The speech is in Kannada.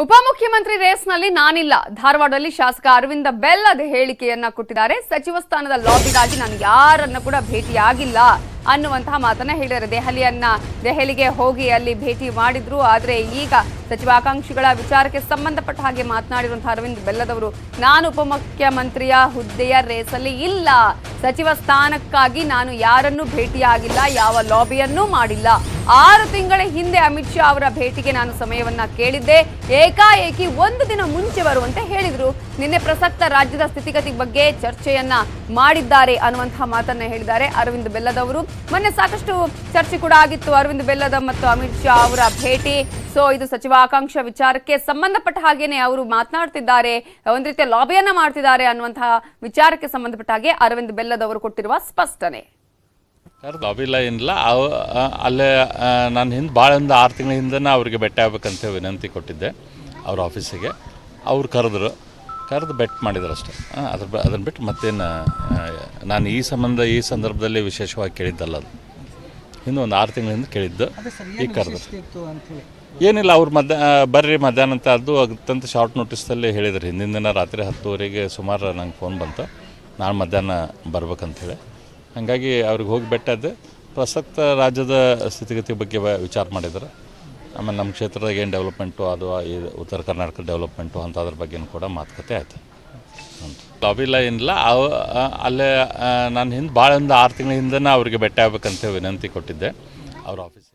ಉಪಮುಖ್ಯಮಂತ್ರಿ ರೇಸ್ನಲ್ಲಿ ನಾನಿಲ್ಲ. ಧಾರವಾಡದಲ್ಲಿ ಶಾಸಕ ಅರವಿಂದ ಬೆಲ್ಲ ಹೇಳಿಕೆಯನ್ನ ಕೊಟ್ಟಿದ್ದಾರೆ. ಸಚಿವ ಸ್ಥಾನದ ಲಾಬಿಗಾಗಿ ನಾನು ಯಾರನ್ನ ಕೂಡ ಭೇಟಿಯಾಗಿಲ್ಲ ಅನ್ನುವಂತಹ ಮಾತನ್ನ ಹೇಳಿದ್ದಾರೆ. ದೆಹಲಿಯನ್ನ, ದೆಹಲಿಗೆ ಹೋಗಿ ಅಲ್ಲಿ ಭೇಟಿ ಮಾಡಿದ್ರು. ಆದರೆ ಈಗ ಸಚಿವ ಆಕಾಂಕ್ಷಿಗಳ ವಿಚಾರಕ್ಕೆ ಸಂಬಂಧಪಟ್ಟ ಹಾಗೆ ಮಾತನಾಡಿರುವಂತಹ ಅರವಿಂದ್ ಬೆಲ್ಲದವರು, ನಾನು ಉಪಮುಖ್ಯಮಂತ್ರಿಯ ಹುದ್ದೆಯ ರೇಸಲ್ಲಿ ಇಲ್ಲ. ಸಚಿವ ಸ್ಥಾನಕ್ಕಾಗಿ ನಾನು ಯಾರನ್ನೂ ಭೇಟಿಯಾಗಿಲ್ಲ. ಯಾವ ಲಾಬಿಯನ್ನೂ ಮಾಡಿಲ್ಲ. ಆರು ತಿಂಗಳ ಹಿಂದೆ ಅಮಿತ್ ಶಾ ಅವರ ಭೇಟಿಗೆ ನಾನು ಸಮಯವನ್ನ ಕೇಳಿದ್ದೆ. ಏಕಾಏಕಿ ಒಂದು ದಿನ ಮುಂಚೆ ಬರುವಂತೆ ಹೇಳಿದ್ರು. ನಿನ್ನೆ ಪ್ರಸಕ್ತ ರಾಜ್ಯದ ಸ್ಥಿತಿಗತಿ ಬಗ್ಗೆ ಚರ್ಚೆಯನ್ನ ಮಾಡಿದ್ದಾರೆ ಅನ್ನುವಂತಹ ಮಾತನ್ನ ಹೇಳಿದ್ದಾರೆ ಅರವಿಂದ್ ಬೆಲ್ಲದವರು. ಮೊನ್ನೆ ಸಾಕಷ್ಟು ಚರ್ಚೆ ಕೂಡ ಆಗಿತ್ತು ಅರವಿಂದ್ ಬೆಲ್ಲದ ಮತ್ತು ಅಮಿತ್ ಶಾ ಅವರ ಭೇಟಿ. ಸೊ ಇದು ಸಚಿವಾಕಾಂಕ್ಷ ವಿಚಾರಕ್ಕೆ ಸಂಬಂಧಪಟ್ಟ ಹಾಗೇನೆ ಅವರು ಮಾತನಾಡ್ತಿದ್ದಾರೆ. ಒಂದ್ ರೀತಿಯ ಲಾಬಿಯನ್ನ ಮಾಡ್ತಿದ್ದಾರೆ ಅನ್ನುವಂತಹ ವಿಚಾರಕ್ಕೆ ಸಂಬಂಧಪಟ್ಟ ಹಾಗೆ ಅರವಿಂದ್ ಬೆಲ್ಲದವರು ಕೊಟ್ಟಿರುವ ಸ್ಪಷ್ಟನೆ. ಕರೆದು ಅವಿಲ್ಲ ಏನಿಲ್ಲ. ಅಲ್ಲೇ ನಾನು ಹಿಂದೆ ಭಾಳ ಒಂದು ಆರು ತಿಂಗಳ ಹಿಂದೆ ಅವ್ರಿಗೆ ಭೇಟಿ ಆಗ್ಬೇಕಂತ ವಿನಂತಿ ಕೊಟ್ಟಿದ್ದೆ ಅವ್ರ ಆಫೀಸಿಗೆ. ಅವ್ರು ಕರೆದ್ರು. ಕರೆದು ಬೆಟ್ ಮಾಡಿದ್ರು ಅಷ್ಟೇ. ಅದ್ರ ಅದನ್ನು ಬಿಟ್ಟು ಮತ್ತೇನು ನಾನು ಈ ಸಂಬಂಧ ಈ ಸಂದರ್ಭದಲ್ಲಿ ವಿಶೇಷವಾಗಿ ಕೇಳಿದ್ದಲ್ಲ ಅದು. ಹಿಂದೆ ಒಂದು ಆರು ತಿಂಗಳ ಹಿಂದೆ ಕೇಳಿದ್ದು. ಈಗ ಕರೆದ್ರು. ಏನಿಲ್ಲ ಅವ್ರು ಮಧ್ಯ ಬರ್ರಿ ಮಧ್ಯಾಹ್ನ ಅಂತ ಅದು ಅತ್ಯಂತ ಶಾರ್ಟ್ ನೋಟಿಸ್ದಲ್ಲಿ ಹೇಳಿದ್ರು. ಹಿಂದಿನ ದಿನ ರಾತ್ರಿ ಹತ್ತುವರೆಗೆ ಸುಮಾರು ನಂಗೆ ಫೋನ್ ಬಂತು. ನಾನು ಮಧ್ಯಾಹ್ನ ಬರ್ಬೇಕಂತೇಳಿ ಹಾಗಾಗಿ ಅವ್ರಿಗೆ ಹೋಗಿ ಬೆಟ್ಟದ್ದು ಪ್ರಸಕ್ತ ರಾಜ್ಯದ ಸ್ಥಿತಿಗತಿ ಬಗ್ಗೆ ವಿಚಾರ ಮಾಡಿದ್ರು. ಆಮೇಲೆ ನಮ್ಮ ಕ್ಷೇತ್ರದಾಗ ಏನು ಡೆವಲಪ್ಮೆಂಟು ಅದು, ಈ ಉತ್ತರ ಕರ್ನಾಟಕ ಡೆವಲಪ್ಮೆಂಟು ಅಂತ ಅದ್ರ ಬಗ್ಗೆನೂ ಕೂಡ ಮಾತುಕತೆ ಆಯಿತು. ಲಾಬಿಲ್ಲ ಏನಿಲ್ಲ. ಅವು ಅಲ್ಲೇ ನಾನು ಹಿಂದೆ ಭಾಳ ಒಂದು ಆರು ತಿಂಗಳ ಹಿಂದೆ ಅವ್ರಿಗೆ ಭೇಟಿ ಆಗ್ಬೇಕಂತ ವಿನಂತಿ ಕೊಟ್ಟಿದ್ದೆ. ಅವ್ರ ಆಫೀಸ್